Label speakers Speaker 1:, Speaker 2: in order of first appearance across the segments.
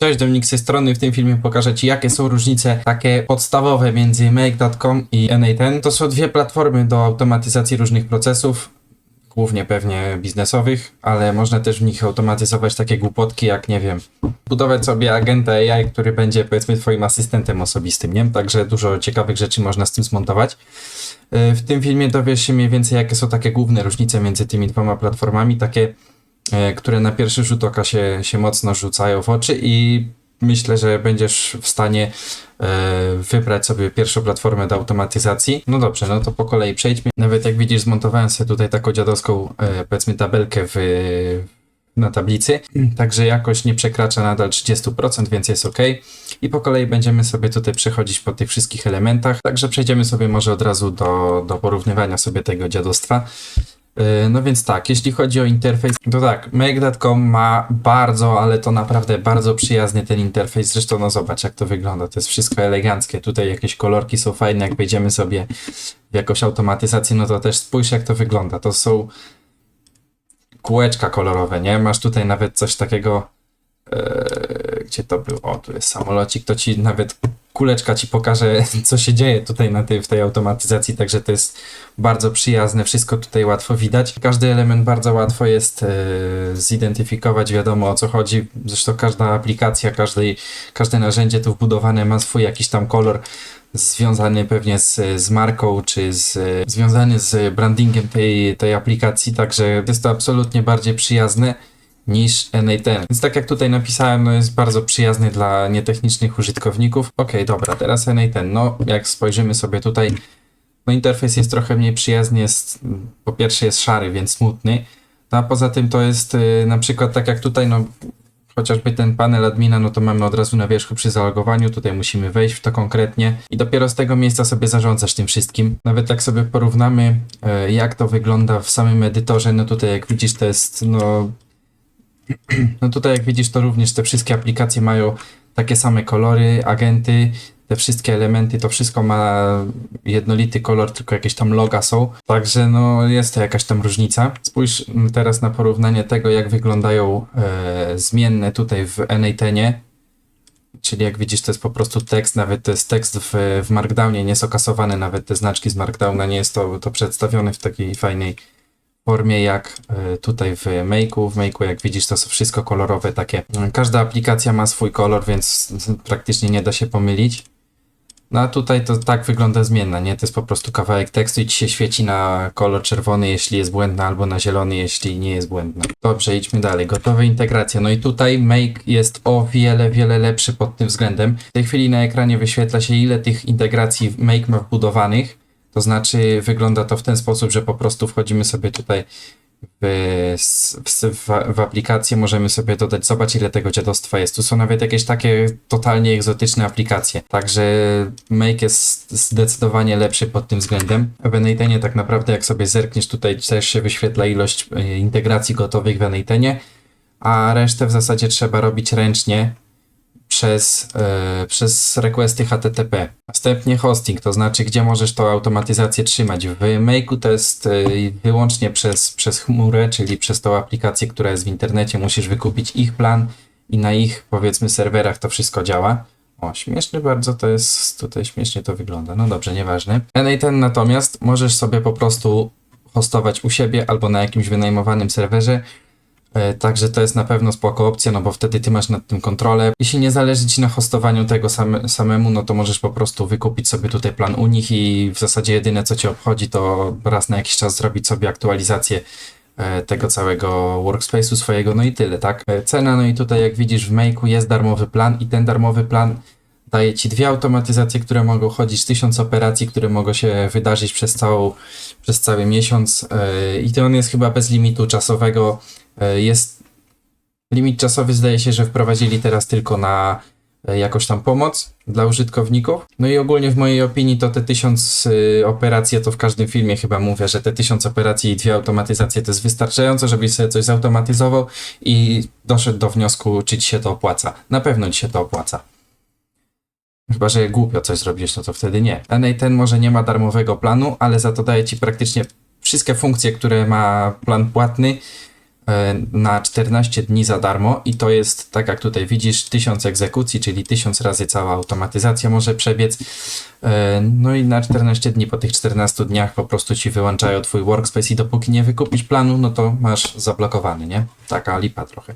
Speaker 1: Cześć, Dominik z tej strony. W tym filmie pokażę Ci, jakie są różnice takie podstawowe między Make.com i N8. To są dwie platformy do automatyzacji różnych procesów, głównie pewnie biznesowych, ale można też w nich automatyzować takie głupotki jak, nie wiem, budować sobie agenta AI, który będzie powiedzmy Twoim asystentem osobistym, nie? Także dużo ciekawych rzeczy można z tym zmontować. Yy, W tym filmie dowiesz się mniej więcej, jakie są takie główne różnice między tymi dwoma platformami, takie e, które na pierwszy rzut oka się, się mocno rzucają w oczy i myślę, że będziesz w stanie e, wybrać sobie pierwszą platformę do automatyzacji. No dobrze, no to po kolei przejdźmy. Nawet jak widzisz, zmontowałem sobie tutaj taką dziadowską, e, powiedzmy, tabelkę w, na tablicy, także jakość nie przekracza nadal 30%, więc jest ok. I po kolei będziemy sobie tutaj przechodzić po tych wszystkich elementach, także przejdziemy sobie może od razu do, do porównywania sobie tego dziadostwa. Yy, No więc tak, jeśli chodzi o interfejs, to tak, Make.com ma bardzo, ale to naprawdę bardzo przyjazny ten interfejs. Zresztą, no zobacz, jak to wygląda. To jest wszystko eleganckie. Tutaj jakieś kolorki są fajne. Jak wejdziemy sobie w jakąś automatyzację, no to też spójrz, jak to wygląda. To są kółeczka kolorowe, nie? Masz tutaj nawet coś takiego. Yy, gdzie to był? O, tu jest samolocik. To ci nawet kuleczka ci pokaże, co się dzieje tutaj na tej, w tej automatyzacji, także to jest bardzo przyjazne, wszystko tutaj łatwo widać. Każdy element bardzo łatwo jest e, zidentyfikować, wiadomo o co chodzi. Zresztą każda aplikacja, każdej, każde narzędzie tu wbudowane ma swój jakiś tam kolor związany pewnie z, z marką, czy z, związany z brandingiem tej, tej aplikacji, także jest to absolutnie bardziej przyjazne niż N8. Więc tak jak tutaj napisałem, no jest bardzo przyjazny dla nietechnicznych użytkowników. Ok, dobra, teraz N8. No, jak spojrzymy sobie tutaj, no interfejs jest trochę mniej przyjazny, jest, po pierwsze jest szary, więc smutny, no a poza tym to jest y, na przykład tak jak tutaj, no chociażby ten panel admina, no to mamy od razu na wierzchu przy zalogowaniu, tutaj musimy wejść w to konkretnie i dopiero z tego miejsca sobie zarządzasz tym wszystkim. Nawet jak sobie porównamy, e, jak to wygląda w samym edytorze, no tutaj jak widzisz to jest, no no tutaj jak widzisz to również te wszystkie aplikacje mają takie same kolory, agenty, te wszystkie elementy, to wszystko ma jednolity kolor, tylko jakieś tam loga są. Także no jest to jakaś tam różnica. Spójrz mm, teraz na porównanie tego, jak wyglądają e, zmienne tutaj w N8. Czyli jak widzisz, to jest po prostu tekst, nawet to jest tekst w, w Markdownie, nie jest okasowany, nawet te znaczki z Markdowna, nie jest to, to przedstawione w takiej fajnej formie jak e, tutaj w Make'u. W Make'u jak widzisz to są wszystko kolorowe takie. Każda aplikacja ma swój kolor, więc praktycznie nie da się pomylić. No a tutaj to tak wygląda zmienna, nie? To jest po prostu kawałek tekstu i ci się świeci na kolor czerwony, jeśli jest błędna, albo na zielony, jeśli nie jest błędna. Dobrze, idźmy dalej. Gotowe integracje. No i tutaj Make jest o wiele, wiele lepszy pod tym względem. W tej chwili na ekranie wyświetla się ile tych integracji Make ma wbudowanych. To znaczy wygląda to w ten sposób, że po prostu wchodzimy sobie tutaj w, w, w, aplikację, możemy sobie dodać, zobacz ile tego dziadostwa jest. Tu są nawet jakieś takie totalnie egzotyczne aplikacje. Także Make jest zdecydowanie lepszy pod tym względem. W N8 tak naprawdę jak sobie zerkniesz tutaj też się wyświetla ilość e, integracji gotowych w N8, a resztę w zasadzie trzeba robić ręcznie przez, e, przez requesty HTTP. Następnie hosting, to znaczy gdzie możesz tą automatyzację trzymać. W Make'u to jest e, wyłącznie przez, przez chmurę, czyli przez tą aplikację, która jest w internecie. Musisz wykupić ich plan i na ich powiedzmy serwerach to wszystko działa. O, śmieszny bardzo to jest, tutaj śmiesznie to wygląda. No dobrze, nieważne. N8 natomiast możesz sobie po prostu hostować u siebie albo na jakimś wynajmowanym serwerze. E, Także to jest na pewno spoko opcja, no bo wtedy ty masz nad tym kontrolę. Jeśli nie zależy ci na hostowaniu tego same, samemu, no to możesz po prostu wykupić sobie tutaj plan u nich i w zasadzie jedyne co cię obchodzi to raz na jakiś czas zrobić sobie aktualizację e, tego całego workspace'u swojego, no i tyle, tak? E, Cena, no i tutaj jak widzisz w Make'u jest darmowy plan i ten darmowy plan daje ci dwie automatyzacje, które mogą chodzić, tysiąc operacji, które mogą się wydarzyć przez, całą, przez cały miesiąc e, i to on jest chyba bez limitu czasowego. E, Jest limit czasowy, zdaje się, że wprowadzili teraz tylko na e, jakąś tam pomoc dla użytkowników. No i ogólnie w mojej opinii to te tysiąc y, operacji, ja to w każdym filmie chyba mówię, że te tysiąc operacji i dwie automatyzacje to jest wystarczająco, żebyś sobie coś zautomatyzował i doszedł do wniosku, czy ci się to opłaca. Na pewno ci się to opłaca. Chyba, że głupio coś zrobisz, no to wtedy nie. N8 może nie ma darmowego planu, ale za to daje ci praktycznie wszystkie funkcje, które ma plan płatny. e, na 14 dni za darmo i to jest, tak jak tutaj widzisz, 1000 egzekucji, czyli 1000 razy cała automatyzacja może przebiec. E, No i na 14 dni, po tych 14 dniach po prostu ci wyłączają twój workspace i dopóki nie wykupisz planu, no to masz zablokowany, nie? Taka lipa trochę.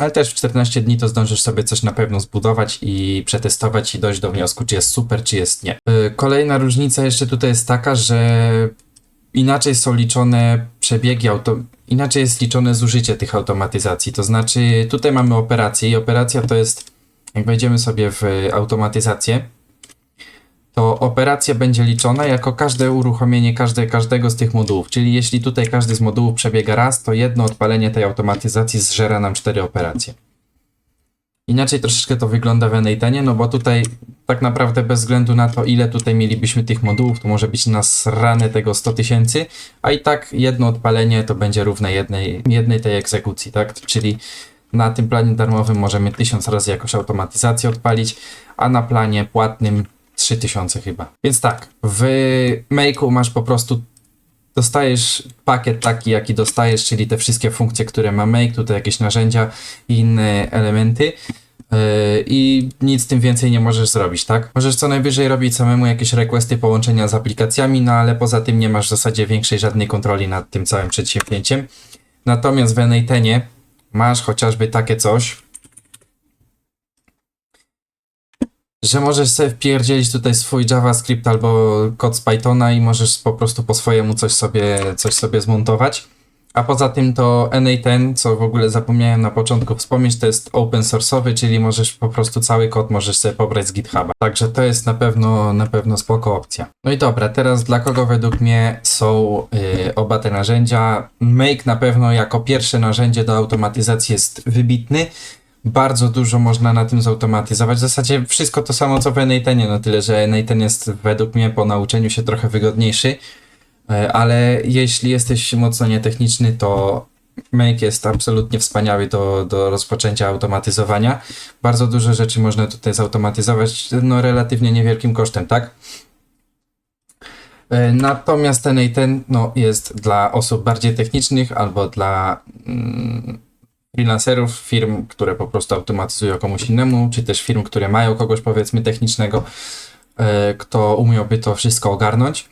Speaker 1: Ale też w 14 dni to zdążysz sobie coś na pewno zbudować i przetestować i dojść do wniosku, czy jest super, czy jest nie. Yy, Kolejna różnica jeszcze tutaj jest taka, że inaczej są liczone przebiegi auto, inaczej jest liczone zużycie tych automatyzacji. To znaczy, tutaj mamy operację i operacja to jest, jak wejdziemy sobie w automatyzację, to operacja będzie liczona jako każde uruchomienie każde, każdego z tych modułów. Czyli jeśli tutaj każdy z modułów przebiega raz, to jedno odpalenie tej automatyzacji zżera nam cztery operacje. Inaczej troszeczkę to wygląda w N8, no bo tutaj tak naprawdę bez względu na to, ile tutaj mielibyśmy tych modułów, to może być nasrane tego 100 tysięcy, a i tak jedno odpalenie to będzie równe jednej, jednej tej egzekucji, tak? Czyli na tym planie darmowym możemy 1000 razy jakoś automatyzację odpalić, a na planie płatnym 3000 chyba. Więc tak, w Make'u masz po prostu dostajesz pakiet taki, jaki dostajesz, czyli te wszystkie funkcje, które ma Make, tutaj jakieś narzędzia i inne elementy. Yy, I nic tym więcej nie możesz zrobić, tak? Możesz co najwyżej robić samemu jakieś requesty połączenia z aplikacjami, no ale poza tym nie masz w zasadzie większej żadnej kontroli nad tym całym przedsięwzięciem. Natomiast w N8 masz chociażby takie coś, że możesz sobie wpierdzielić tutaj swój JavaScript albo kod z Pythona i możesz po prostu po swojemu coś sobie, coś sobie zmontować. A poza tym to N8, co w ogóle zapomniałem na początku wspomnieć, to jest open source'owy, czyli możesz po prostu cały kod możesz sobie pobrać z GitHuba. Także to jest na pewno, na pewno spoko opcja. No i dobra, teraz dla kogo według mnie są y, oba te narzędzia? Make na pewno jako pierwsze narzędzie do automatyzacji jest wybitny bardzo dużo można na tym zautomatyzować. W zasadzie wszystko to samo co w N8, no tyle, że N8 jest według mnie po nauczeniu się trochę wygodniejszy, E, ale jeśli jesteś mocno nietechniczny, to Make jest absolutnie wspaniały do, do rozpoczęcia automatyzowania. Bardzo dużo rzeczy można tutaj zautomatyzować, no relatywnie niewielkim kosztem, tak? E, Natomiast ten ten no, jest dla osób bardziej technicznych albo dla mm, freelancerów, firm, które po prostu automatyzują komuś innemu, czy też firm, które mają kogoś powiedzmy technicznego, e, kto umiałby to wszystko ogarnąć.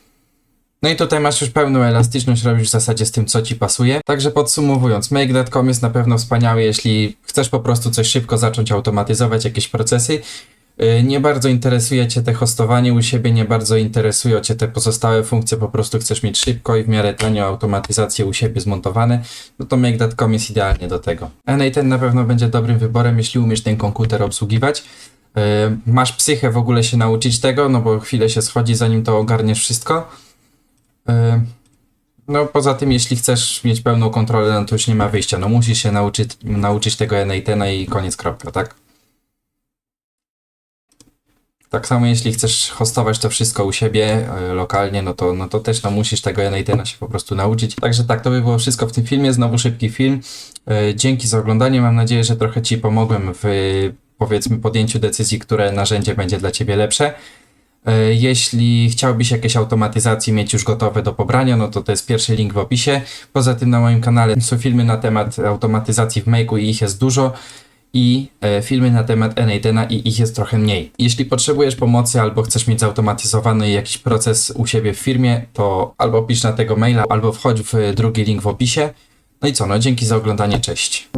Speaker 1: No i tutaj masz już pełną elastyczność, robisz w zasadzie z tym, co ci pasuje. Także podsumowując, make.com jest na pewno wspaniały, jeśli chcesz po prostu coś szybko zacząć automatyzować, jakieś procesy. Yy, Nie bardzo interesuje Cię te hostowanie u siebie, nie bardzo interesują Cię te pozostałe funkcje, po prostu chcesz mieć szybko i w miarę tanio automatyzację u siebie zmontowane, no to make.com jest idealnie do tego. N8 na pewno będzie dobrym wyborem, jeśli umiesz ten komputer obsługiwać. Yy, Masz psychę w ogóle się nauczyć tego, no bo chwilę się schodzi, zanim to ogarniesz wszystko. Yy, No poza tym, jeśli chcesz mieć pełną kontrolę, no to już nie ma wyjścia. No musisz się nauczyć, nauczyć tego N8 i koniec, kropka, tak? Tak samo jeśli chcesz hostować to wszystko u siebie y, lokalnie, no to, no to też no, musisz tego N8 się po prostu nauczyć. Także tak, to by było wszystko w tym filmie. Znowu szybki film. Y, Dzięki za oglądanie. Mam nadzieję, że trochę Ci pomogłem w y, powiedzmy podjęciu decyzji, które narzędzie będzie dla Ciebie lepsze. E, Jeśli chciałbyś jakieś automatyzacje mieć już gotowe do pobrania, no to to jest pierwszy link w opisie. Poza tym na moim kanale są filmy na temat automatyzacji w Make'u i ich jest dużo. I e, filmy na temat N8 i ich jest trochę mniej. Jeśli potrzebujesz pomocy albo chcesz mieć zautomatyzowany jakiś proces u siebie w firmie, to albo pisz na tego maila, albo wchodź w drugi link w opisie. No i co, no dzięki za oglądanie, cześć.